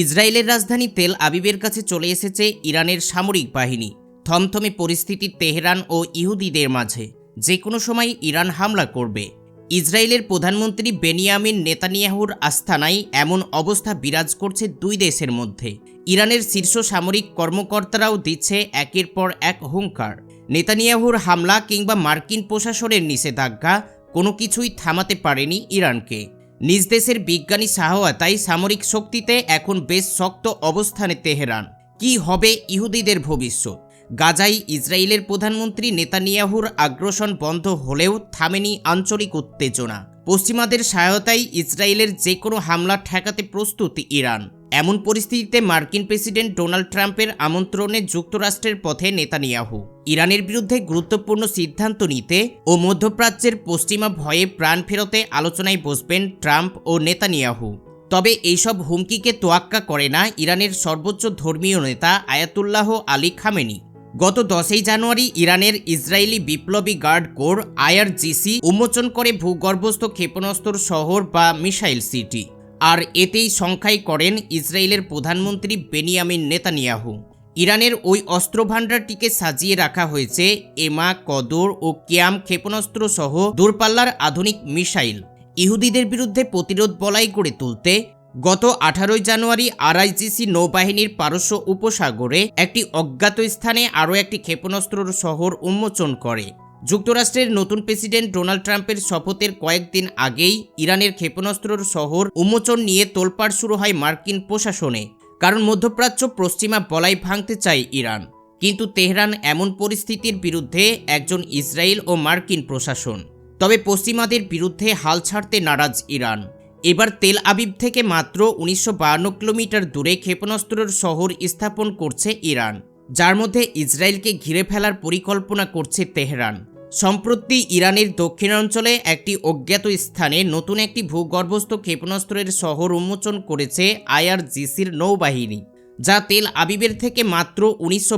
ইসরায়েলের রাজধানী তেল আবিবের কাছে চলে এসেছে ইরানের সামরিক বাহিনী। থমথমে পরিস্থিতি তেহরান ও ইহুদিদের মাঝে। যে কোনো সময় ইরান হামলা করবে। ইসরায়েলের প্রধানমন্ত্রী বেনিয়ামিন নেতানিয়াহুর আস্থানায় এমন অবস্থা বিরাজ করছে দুই দেশের মধ্যে। ইরানের শীর্ষ সামরিক কর্মকর্তারাও দিচ্ছে একের পর এক হুঙ্কার। নেতানিয়াহুর হামলা কিংবা মার্কিন প্রশাসনের নিষেধাজ্ঞা কোনো কিছুই থামাতে পারেনি ইরানকে। নিজ দেশের বিজ্ঞানী সহায়তায় সামরিক শক্তিতে এখন বেশ শক্ত অবস্থানে তেহরান। কি হবে ইহুদিদের ভবিষ্যৎ? গাজাই ইসরায়েলের প্রধানমন্ত্রী নেতানিয়াহুর আগ্রসন বন্ধ হলেও থামেনি আঞ্চলিক উত্তেজনা। পশ্চিমাদের সহায়তায় ইসরায়েলের যে কোনো হামলা ঠেকাতে প্রস্তুত ইরান। এমন পরিস্থিতিতে মার্কিন প্রেসিডেন্ট ডোনাল্ড ট্রাম্পের আমন্ত্রণে যুক্তরাষ্ট্রের পথে নেতানিয়াহু। ইরানের বিরুদ্ধে গুরুত্বপূর্ণ সিদ্ধান্ত নিতে ও মধ্যপ্রাচ্যের পশ্চিমা ভয়ে প্রাণ ফেরতে আলোচনায় বসবেন ট্রাম্প ও নেতানিয়াহু। তবে এইসব হুমকিকে তোয়াক্কা করে না ইরানের সর্বোচ্চ ধর্মীয় নেতা আয়াতুল্লাহ আলী খামেনি। গত দশই জানুয়ারি ইরানের ইসরায়েলি বিপ্লবী গার্ড কোর আইআরজিসি উন্মোচন করে ভূগর্ভস্থ ক্ষেপণাস্ত্র শহর বা মিসাইল সিটি। আর এতেই সংখ্যায় করেন ইসরায়েলের প্রধানমন্ত্রী বেনিয়ামিন নেতানিয়াহু। ইরানের ওই অস্ত্রভাণ্ডারটিকে সাজিয়ে রাখা হয়েছে এমা, কদর ও কিয়াম ক্ষেপণাস্ত্র সহ দূরপাল্লার আধুনিক মিসাইল। ইহুদিদের বিরুদ্ধে প্রতিরোধ বলাই গড়ে তুলতে গত আঠারোই জানুয়ারি আরআইজিসি নৌবাহিনীর পারস্য উপসাগরে একটি অজ্ঞাত স্থানে আরও একটি ক্ষেপণাস্ত্রর শহর উন্মোচন করে। যুক্তরাষ্ট্রের নতুন প্রেসিডেন্ট ডোনাল্ড ট্রাম্পের শপথের কয়েকদিন আগেই ইরানের ক্ষেপণাস্ত্রর শহর উন্মোচন নিয়ে তোলপাড় শুরু হয় মার্কিন প্রশাসনে। কারণ মধ্যপ্রাচ্য পশ্চিমা বলাই ভাঙতে চায় ইরান। কিন্তু তেহরান এমন পরিস্থিতির বিরুদ্ধে একজন ইসরায়েল ও মার্কিন প্রশাসন। তবে পশ্চিমাদের বিরুদ্ধে হাল ছাড়তে নারাজ ইরান। এবার তেল আবিব থেকে মাত্র উনিশশো কিলোমিটার দূরে ক্ষেপণাস্ত্রের শহর স্থাপন করছে ইরান। যার মধ্যে ইসরায়েলকে ঘিরে ফেলার পরিকল্পনা করছে তেহরান। সম্প্রতি ইরানের দক্ষিণাঞ্চলে একটি অজ্ঞাত স্থানে নতুন একটি ভূগর্ভস্থ ক্ষেপণাস্ত্রের শহর উন্মোচন করেছে আইআরজিসির নৌবাহিনী, যা তেল আবিবের থেকে মাত্র উনিশশো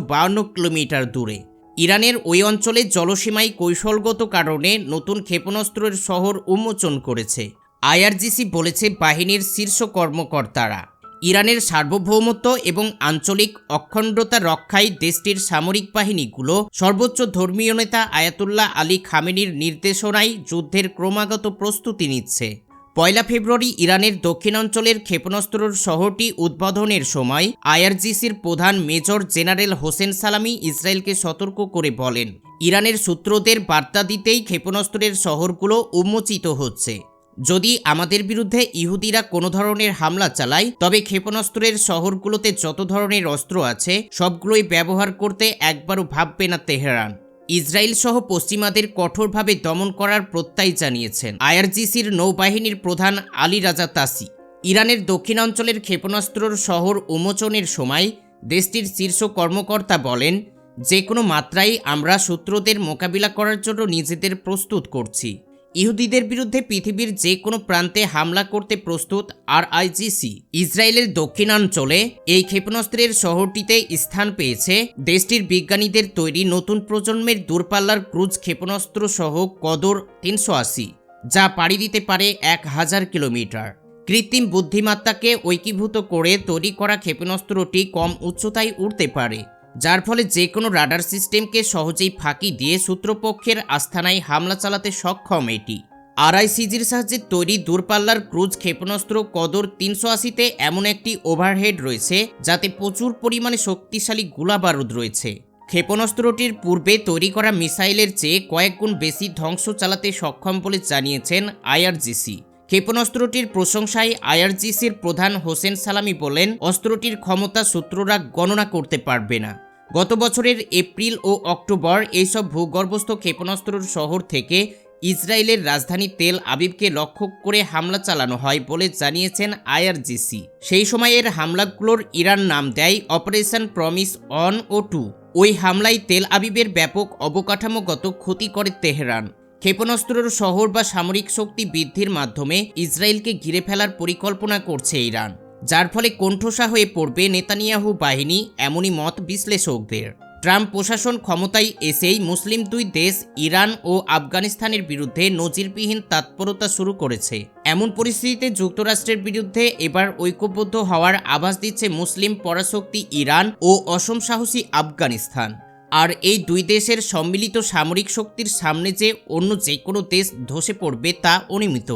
কিলোমিটার দূরে। ইরানের ওই অঞ্চলে জলসীমায় কৌশলগত কারণে নতুন ক্ষেপণাস্ত্রের শহর উন্মোচন করেছে। আইআরজিসি বলেছে বাহিনীর শীর্ষ কর্মকর্তারা। ইরানের সার্বভৌমত্ব এবং আঞ্চলিক অখণ্ডতা রক্ষায় দেশটির সামরিক বাহিনীগুলো সর্বোচ্চ ধর্মীয় নেতা আয়াতুল্লাহ আলী খামেনির নির্দেশনায় যুদ্ধের ক্রমাগত প্রস্তুতি নিচ্ছে। পয়লা ফেব্রুয়ারি ইরানের দক্ষিণাঞ্চলের ক্ষেপণাস্ত্রর শহরটি উদ্বোধনের সময় আইআরজিসির প্রধান মেজর জেনারেল হোসেন সালামি ইসরায়েলকে সতর্ক করে বলেন, ইরানের সূত্রদের বার্তা দিতেই ক্ষেপণাস্ত্রের শহরগুলো উন্মোচিত হচ্ছে। যদি আমাদের বিরুদ্ধে ইহুদিরা কোনো ধরনের হামলা চালায়, তবে ক্ষেপণাস্ত্রের শহরগুলোতে যত ধরনের অস্ত্র আছে, সবগুলোই ব্যবহার করতে একবারও ভাববে না তেহরান। ইসরায়েল সহ পশ্চিমাদের কঠোরভাবে দমন করার প্রত্যয় জানিয়েছেন আইআরজিসির নৌবাহিনীর প্রধান আলী রাজা তাসি। ইরানের দক্ষিণাঞ্চলের ক্ষেপণাস্ত্রর শহর উন্মোচনের সময় দেশটির শীর্ষ কর্মকর্তা বলেন, যে কোনো মাত্রায় আমরা শত্রুদের মোকাবিলা করার জন্য নিজেদের প্রস্তুত করছি। ইহুদিদের বিরুদ্ধে পৃথিবীর যে কোনো প্রান্তে হামলা করতে প্রস্তুত আর আইজিসি ইসরায়েলের দক্ষিণাঞ্চলে এই ক্ষেপণাস্ত্রের শহরটিতে স্থান পেয়েছে দেশটির বিজ্ঞানীদের তৈরি নতুন প্রজন্মের দূরপাল্লার ক্রুজ ক্ষেপণাস্ত্র সহ কদর তিনশো আশি, যা পাড়ি দিতে পারে এক হাজার কিলোমিটার। কৃত্রিম বুদ্ধিমত্তাকে ঐক্যভূত করে তৈরি করা ক্ষেপণাস্ত্রটি কম উচ্চতায় উঠতে পারে। যার ফলে যে কোনো রাডার সিস্টেমকে সহজেই ফাঁকি দিয়ে সূত্রপক্ষের আস্থানায় হামলা চালাতে সক্ষম এটি। আরআইসিজির সাহায্যে তৈরি দূরপাল্লার ক্রুজ ক্ষেপণাস্ত্র কদর তিনশো আশিতে এমন একটি ওভারহেড রয়েছে, যাতে প্রচুর পরিমাণে শক্তিশালী গোলা বারুদ রয়েছে। ক্ষেপণাস্ত্রটির পূর্বে তৈরি করা মিসাইলের চেয়ে কয়েক গুণ বেশি ধ্বংস চালাতে সক্ষম বলে জানিয়েছেন আইআরজিসি। ক্ষেপণাস্ত্রটির প্রশংসায় আইআরজিসির প্রধান হোসেন সালামি বলেন, অস্ত্রটির ক্ষমতা সূত্ররা গণনা করতে পারবে না। গত বছরের এপ্রিল ও অক্টোবর এইসব ভূগর্ভস্থ ক্ষেপণাস্ত্রর শহর থেকে ইসরায়েলের রাজধানী তেল আবিবকে লক্ষ্য করে হামলা চালানো হয় বলে জানিয়েছেন আইআরজিসি। সেই সময়ের হামলাগুলোর ইরান নাম দেয় অপারেশন প্রমিস অন ও টু। ওই হামলায় তেল আবিবের ব্যাপক অবকাঠামোগত ক্ষতি করে তেহরান। ক্ষেপণাস্ত্রের শহর বা সামরিক শক্তি বৃদ্ধির মাধ্যমে ইসরায়েলকে ঘিরে ফেলার পরিকল্পনা করছে ইরান। যার ফলে কণ্ঠসা হয়ে পড়বে নেতানিয়াহু বাহিনী, এমনই মত বিশ্লেষকদের। ট্রাম্প প্রশাসন ক্ষমতায় এসেই মুসলিম দুই দেশ, ইরান ও আফগানিস্তানের বিরুদ্ধে নজিরবিহীন তৎপরতা শুরু করেছে। এমন পরিস্থিতিতে যুক্তরাষ্ট্রের বিরুদ্ধে এবার ঐক্যবদ্ধ হওয়ার আভাস দিচ্ছে মুসলিম পরাশক্তি ইরান ও অসম সাহসী আফগানিস্তান। আর এই দুই দেশের সম্মিলিত সামরিক শক্তির সামনে যে অন্য যে কোনো দেশ ধসে পড়বে তা অনিমিত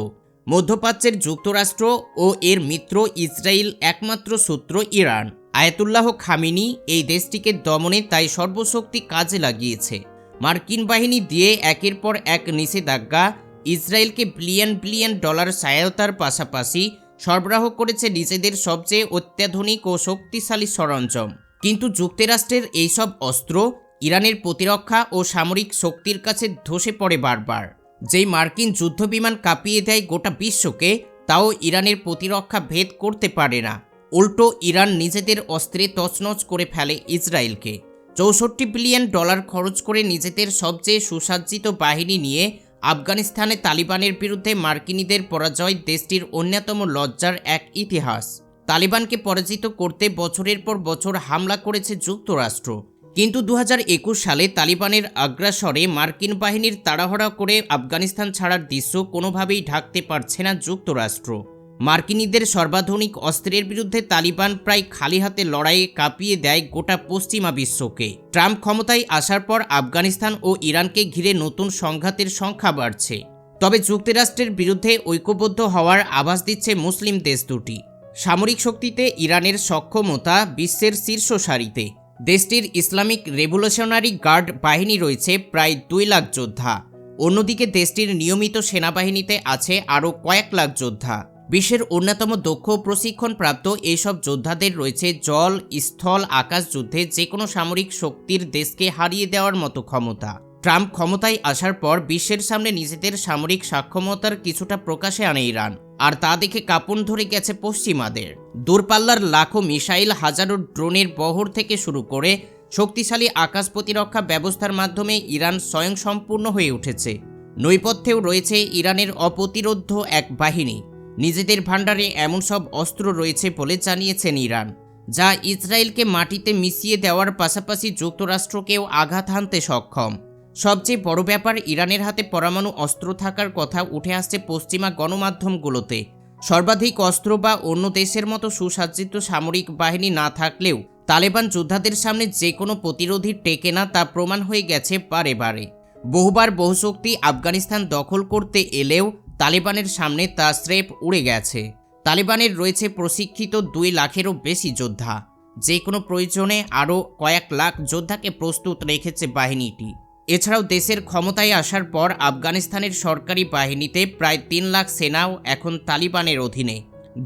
মধ্যপ্রাচ্যের যুক্তরাষ্ট্র ও এর মিত্র ইসরায়েল একমাত্র সূত্র ইরান। আয়াতুল্লাহ খামিনি এই দেশটিকে দমনে তাই সর্বশক্তি কাজে লাগিয়েছে। মার্কিন বাহিনী দিয়ে একের পর এক নিষেধাজ্ঞা, ইসরায়েলকে বিলিয়ন বিলিয়ন ডলার সহায়তার পাশাপাশি সরবরাহ করেছে নিজেদের সবচেয়ে অত্যাধুনিক ও শক্তিশালী সরঞ্জাম। কিন্তু যুক্তরাষ্ট্রের এইসব অস্ত্র ইরানের প্রতিরক্ষা ও সামরিক শক্তির কাছে ধসে পড়ে বারবার। যেই মার্কিন যুদ্ধবিমান কাঁপিয়ে দেয় গোটা বিশ্বকে, তাও ইরানের প্রতিরক্ষা ভেদ করতে পারে না। উল্টো ইরান নিজেদের অস্ত্রে তছনছ করে ফেলে ইসরায়েলকে। চৌষট্টি বিলিয়ন ডলার খরচ করে নিজেদের সবচেয়ে সুসজ্জিত বাহিনী নিয়ে আফগানিস্তানে তালিবানের বিরুদ্ধে মার্কিনীদের পরাজয় দেশটির অন্যতম লজ্জার এক ইতিহাস। তালিবানকে পরাজিত করতে বছরের পর বছর হামলা করেছে যুক্তরাষ্ট্র। কিন্তু দু হাজার একুশ সালে তালিবানের আগ্রাসরে মার্কিন বাহিনীর তাড়াহড়া করে আফগানিস্তান ছাড়ার দৃশ্য কোনোভাবেই ঢাকতে পারছে না যুক্তরাষ্ট্র। মার্কিনীদের সর্বাধুনিক অস্ত্রের বিরুদ্ধে তালিবান প্রায় খালি হাতে লড়াইয়ে কাঁপিয়ে দেয় গোটা পশ্চিমা বিশ্বকে। ট্রাম্প ক্ষমতায় আসার পর আফগানিস্তান ও ইরানকে ঘিরে নতুন সংঘাতের সংখ্যা বাড়ছে। তবে যুক্তরাষ্ট্রের বিরুদ্ধে ঐক্যবদ্ধ হওয়ার আভাস দিচ্ছে মুসলিম দেশ দুটি। সামরিক শক্তিতে ইরানের সক্ষমতা বিশ্বের শীর্ষ সারিতে। দেশটির ইসলামিক রেভলিউশনারি গার্ড বাহিনী রয়েছে প্রায় দুই লাখ যোদ্ধা। অন্যদিকে দেশটির নিয়মিত সেনাবাহিনীতে আছে আরও কয়েক লাখ যোদ্ধা। বিশ্বের অন্যতম দক্ষ প্রশিক্ষণপ্রাপ্ত এইসব যোদ্ধাদের রয়েছে জল, স্থল, আকাশ যুদ্ধে যে কোনো সামরিক শক্তির দেশকে হারিয়ে দেওয়ার মতো ক্ষমতা। ট্রাম্প ক্ষমতায় আসার পর বিশ্বের সামনে নিজেদের সামরিক সক্ষমতার কিছুটা প্রকাশে আনে ইরান। আর তা দেখে কাপন ধরে গেছে পশ্চিমাদের। দূরপাল্লার লাখো মিসাইল হাজারো ড্রোনের বহর থেকে শুরু করে শক্তিশালী আকাশ প্রতিরক্ষা ব্যবস্থার মাধ্যমে ইরান স্বয়ংসম্পূর্ণ হয়ে উঠেছে। নৈপথ্যেও রয়েছে ইরানের অপ্রতিরোধ্য এক বাহিনী। নিজেদের ভাণ্ডারে এমন সব অস্ত্র রয়েছে বলে জানিয়েছেন ইরান, যা ইসরায়েলকে মাটিতে মিশিয়ে দেওয়ার পাশাপাশি যুক্তরাষ্ট্রকেও আঘাত হানতে সক্ষম। সবচেয়ে বড় ব্যাপার, ইরানের হাতে পরমাণু অস্ত্র থাকার কথা উঠে আসছে পশ্চিমা গণমাধ্যমগুলোতে। সর্বাধিক অস্ত্র বা অন্য দেশের মতো সুসজ্জিত সামরিক বাহিনী না থাকলেও তালেবান যোদ্ধাদের সামনে যে কোনো প্রতিরোধী টেকে না তা প্রমাণ হয়ে গেছে বারে বারে। বহুবার বহুশক্তি আফগানিস্তান দখল করতে এলেও তালেবানের সামনে তা স্রেফ উড়ে গেছে। তালেবানের রয়েছে প্রশিক্ষিত দুই লাখেরও বেশি যোদ্ধা। যে কোনো প্রয়োজনে আরও কয়েক লাখ যোদ্ধাকে প্রস্তুত রেখেছে বাহিনীটি। এছাড়াও দেশের ক্ষমতায় আসার পর আফগানিস্তানের সরকারি বাহিনীতে প্রায় তিন লাখ সেনাও এখন তালিবানের অধীনে।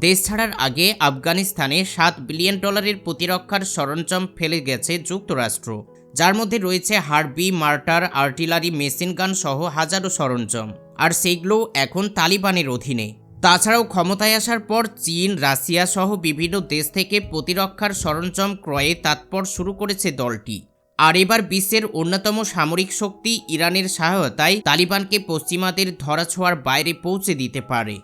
দেশ ছাড়ার আগে আফগানিস্তানে সাত বিলিয়ন ডলারের প্রতিরক্ষার সরঞ্জাম ফেলে গেছে যুক্তরাষ্ট্র, যার মধ্যে রয়েছে হার্বি, মার্টার, আর্টিলারি, মেশিন গান সহ হাজারো সরঞ্জাম, আর সেগুলো এখন তালিবানের অধীনে। তাছাড়াও ক্ষমতায় আসার পর চীন, রাশিয়া সহ বিভিন্ন দেশ থেকে প্রতিরক্ষার সরঞ্জাম ক্রয়ে তাৎপর শুরু করেছে দলটি। আর এবার বিশ্বের অন্যতম সামরিক শক্তি ইরানের সহায়তায় তালিবানকে পশ্চিমাদের ধরাছোঁয়ার বাইরে পৌঁছে দিতে পারে।